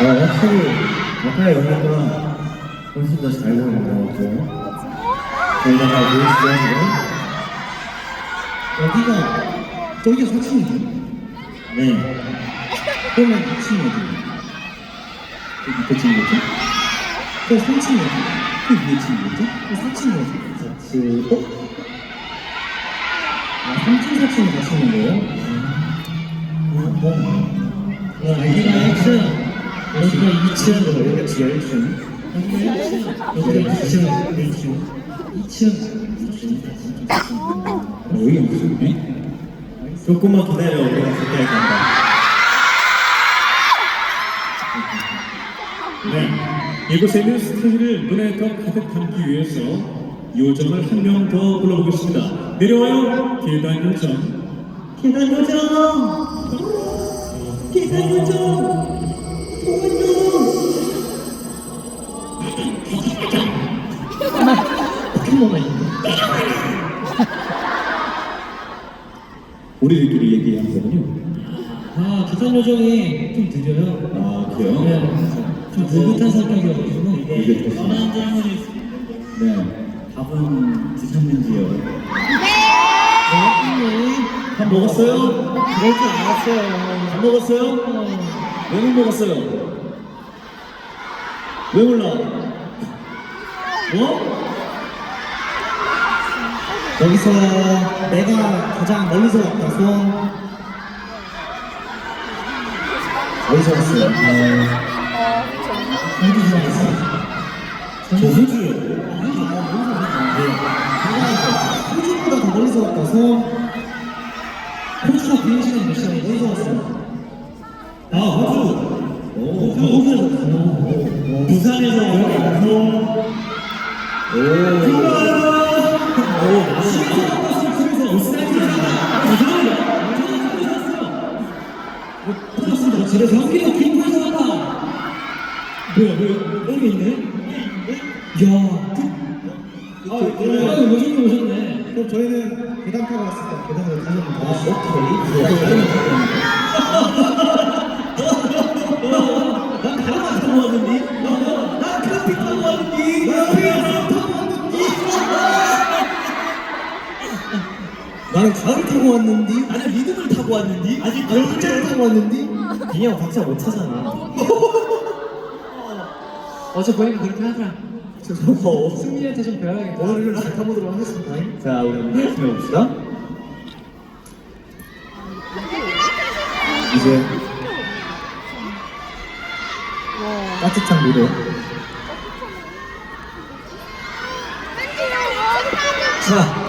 어, 확실히 아까 여기가 훨씬 더 잘 보이는 것 같고 저희가 잘 보이시죠 여기가 여기가 4층이죠? 지금? 네 그러면 2층이 어디예요? 그 친구죠? 그 3층이 어디예요? 그 위에 층이겠죠? 그 4층이 어디예요? 4층 어? 아 3층 4층이 같이 있는 거예요? 음, 뭐? 어, 여기가 1층 여기가 2층 여기가 지하 1층 여기가 1층 여기가 2층 1층 2층 2층 어, 여기 무슨 조금만 기다려 우리가 가까이 간다 네, 이곳에 있는 스테이지를 눈에 더 가득 담기 위해서 요정을 한 명 더 불러보겠습니다. 내려와요, 계단 요정. 계단 요정 계단 요정 우리들끼리 얘기한 거군요 아 계단 요정이 좀 느려요 아 그래요? 네, 좀 느긋한 성격이어가지고 이게 됐어. 전화한 질문을 네 밥은 드셨는지요? 네 밥 먹었어요? 그럴 줄 알았어요 밥 먹었어요? 왜못 먹었어요? 왜 몰라? 뭐? 여기서 내가 가장 멀리서 왔다 손 어디서 왔어요? 어디서 왔어요? 저 호주요 호주보다 더 멀리서 왔다 손 호주가 비행시간 몇 시간에 어디서 왔어요? 아 호주 오 호주에서 왔어요 부산에서 온 오. 오, 집에서 현기가 킹콩에서 왔다 뭐야 뭐야 여기 있네 야 그, 아, 그러면 요정이 오셨네 그럼 저희는 계단 타고 왔으니까 계단으로 다시 한번 가보시죠 오케이 타고 왔는데 난 그라픽 타고 왔는데 난 PS 타고 왔는데 나는 가을 타고 왔는데 나는 리듬을 타고 왔는데 아직 열장 타고 왔는데 그냥 박자 못 차잖아. 어제 보니까 그렇게 하더라 죄송해요 승민이한테 좀 배워야겠다 오늘은 잘 타보도록 하겠습니다. 자 우리 한번 열심히 해봅시다. 이제 따뜻한 노래 자